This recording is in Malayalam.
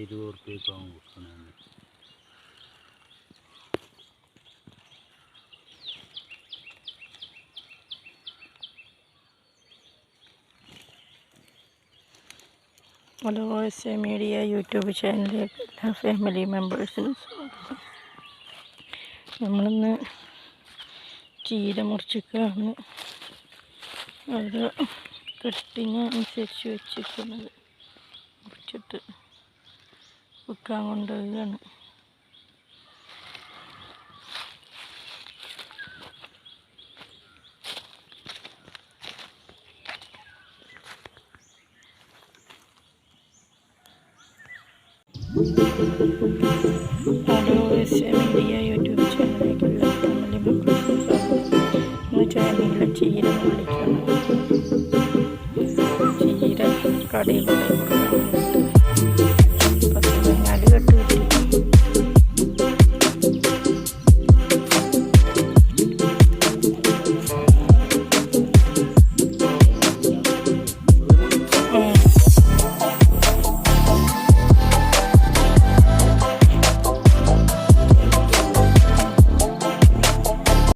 ഇരുപത് ഉറുപ്പ്യക്കാവും കൊടുക്കണത് hello S A media YouTube ചാനലിലേക്ക് എല്ലാ ഫാമിലി മെമ്പേഴ്സിനും സ്വാഗതം. നമ്മളിന്ന് ചീര മുറിച്ചിക്കാണ് ഓരോ കട്ടിങ് അനുസരിച്ച് വെച്ചിരിക്കുന്നത്. മുറിച്ചിട്ട് വിൽക്കാൻ കൊണ്ടുപോവുകയാണ്. ഹലോ എസ് എം യൂട്യൂബ് ചാനലിലെ ചീര ചീര കൊടുക്കണം